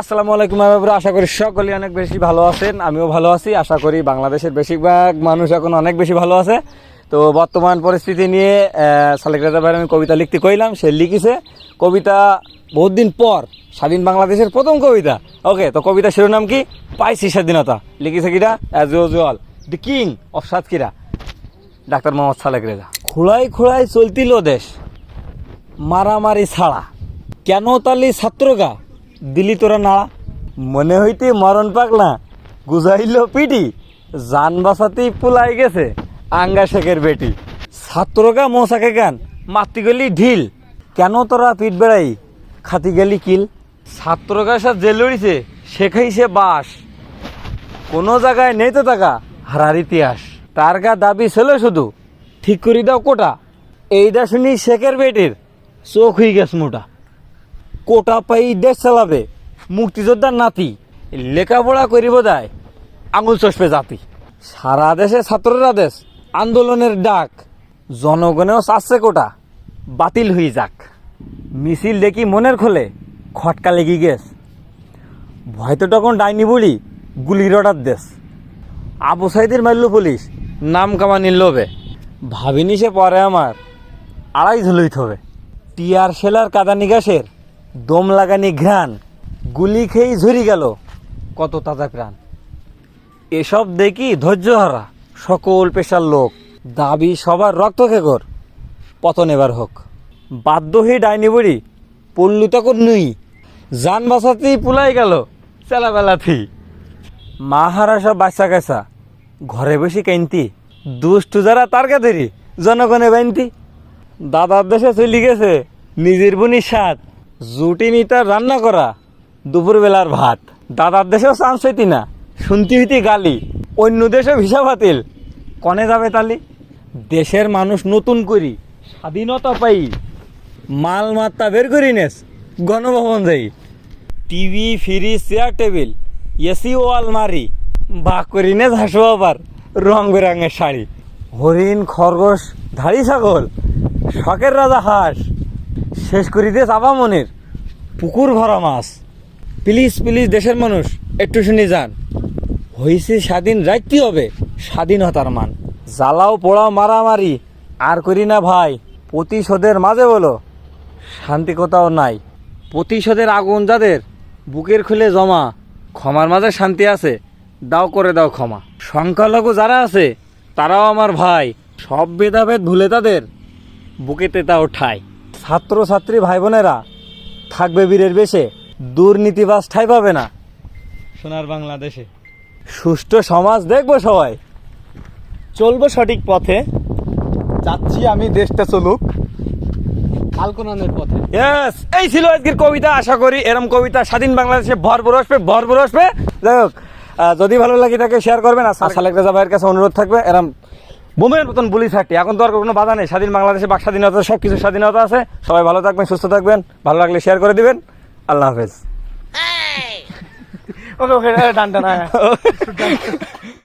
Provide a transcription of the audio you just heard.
আসসালামু আলাইকুম বাবুরা আশা করি সকলে অনেক বেশি ভালো আছেন। আমিও ভালো আছি। আশা করি বাংলাদেশের বেশিরভাগ মানুষ এখন অনেক বেশি ভালো আছে। তো বর্তমান পরিস্থিতি নিয়ে সালেক রাজা ভাই আমি কবিতা লিখতে কইলাম। সে লিখেছে, কবিতা বহুত দিন পর, স্বাধীন বাংলাদেশের প্রথম কবিতা। ওকে তো কবিতা শিরোনাম কি? পাইছি স্বাধীনতা। লিখেছে কিরা as usual the king of Satkhira doctor Mohammad Salek Reza. খোলাই খোলাই চলতিল দেশ, মারামারি ছাড়া। কেন তালি ছাত্রগা? দিলি তোরা নাড়া মনে হইতে মরণ পাগলা। গুজাইল পিটি জান বাসাতেই পুলাই গেছে আঙ্গা শেখের বেটি। ছাত্রগা মশাকে গান, মাতি গেলি ঢিল। কেন তোরা পিট বেড়াই? খাতি গেলি কিল। ছাত্রগা সব জেল উড়িছে শেখাইছে বাস। কোনো জায়গায় নেই তো টাকা হারার ইতিহাস। তার গা দাবি ছিল শুধু, ঠিক করি দাও কোটা। এইটা শুনি শেখের বেটির, চোখ হয়ে গেছে মোটা। কোটা পাই দেশ চালাবে মুক্তিযোদ্ধার নাতি লেখাপড়া করিব দেয় আঙুল চষবে জাতি। সারা দেশে ছাত্ররা দেশ, আন্দোলনের ডাক। জনগণেও চাচ্ছে কোটা, বাতিল হয়ে যাক। মিছিল দেখি মনের খোলে, খটকা লেগে গেছ। ভয়তো তখন ডাইনি বলি, গুলির অর্ডার দেশ। আবু সাইদের মারল পুলিশ, নাম কামানির লোভে। ভাবিনি সে পরে আমার, আড়াই ঝুলইতে থবে। টিয়ার সেলার কাদা নিগাসের দম লাগানি ঘ্রাণ, গুলি খেয়েই ঝরি গেল কত তাজা প্রাণ। এসব দেখি ধৈর্য হারা সকল পেশার লোক, দাবি সবার রক্ত খেকর পতন এবার হোক। বাধ্য হয়ে ডাইনি বুড়ি, পল্লু তখন নুই, যান বাঁচাতেই পুলাই গেল চেলাবেলাতেই। মা হারা সব বাচ্চা কাছা ঘরে বসে কেনতি, দুষ্টু যারা তার কাদেরই জনগণে বাইনতি। দাদার দেশে চলি গেছে, নিজের বুনি স্বাদ। জুটি নিতার রান্না করা, দুপুরবেলার ভাত। দাদার দেশেও চান্স হইতি না, শুনতি হইতি গালি। অন্য দেশেও ভিসা বাতিল, কনে যাবে তালি? দেশের মানুষ নতুন করি, স্বাধীনতা পাই, মাল মাত্তা বের করি নেস, গণভবন যাই। TV, fridge, chair, table, AC ও আলমারি বা করি নে হাসো আবার রং বেরঙের শাড়ি। হরিণ, খরগোশ, ধাড়ি ছাগল, শখের রাজা হাঁস। শেষ করি দিয়ে চাপা মনের। পুকুর ভরা মাছ। প্লিজ প্লিজ, দেশের মানুষ, একটু শুনি যান। হইছে স্বাধীন রাখতে হবে। স্বাধীনতার মান। জ্বালাও পোড়াও মারামারি। আর করি না ভাই, প্রতিশোধের মাঝে বলো। শান্তি কোথাও নাই। প্রতিশোধের আগুন যাদের, বুকের খুলে জমা। ক্ষমার মাঝে শান্তি আছে। দাও করে দাও ক্ষমা। সংখ্যালঘু যারা আছে, তারাও আমার ভাই। সব ভেদাভেদ ভুলে তাদের বুকেতে তেতা ওঠায় ছাত্র ছাত্রী ভাই বোনেরা থাকবে বীরের বেশে দুর্নীতিবাজ ঠাই পাবে না। সোনার বাংলাদেশে। সুষ্ঠু সমাজ দেখব সবাই। চলবো সঠিক পথে। যাচ্ছি আমি দেশটা চলুক। আলকোনানের পথে। ইয়েস এই ছিল আজকের কবিতা। আশা করি এরম কবিতা স্বাধীন বাংলাদেশে ভরপুর আসবে ভরপুর আসবে। যাই হোক যদি ভালো লাগে তাকে শেয়ার করবেন। আর সালেক রাজা ভাইয়ের কাছে অনুরোধ থাকবে এরম বোমের মতন বলি থাকি এখন তো আর কোনো বাধা নেই। স্বাধীন বাংলাদেশে বাক স্বাধীনতা সব কিছু স্বাধীনতা আছে। সবাই ভালো থাকবেন সুস্থ থাকবেন। ভালো লাগলে শেয়ার করে দিবেন। আল্লাহ হাফেজ। ওকে ওকে ডান ডান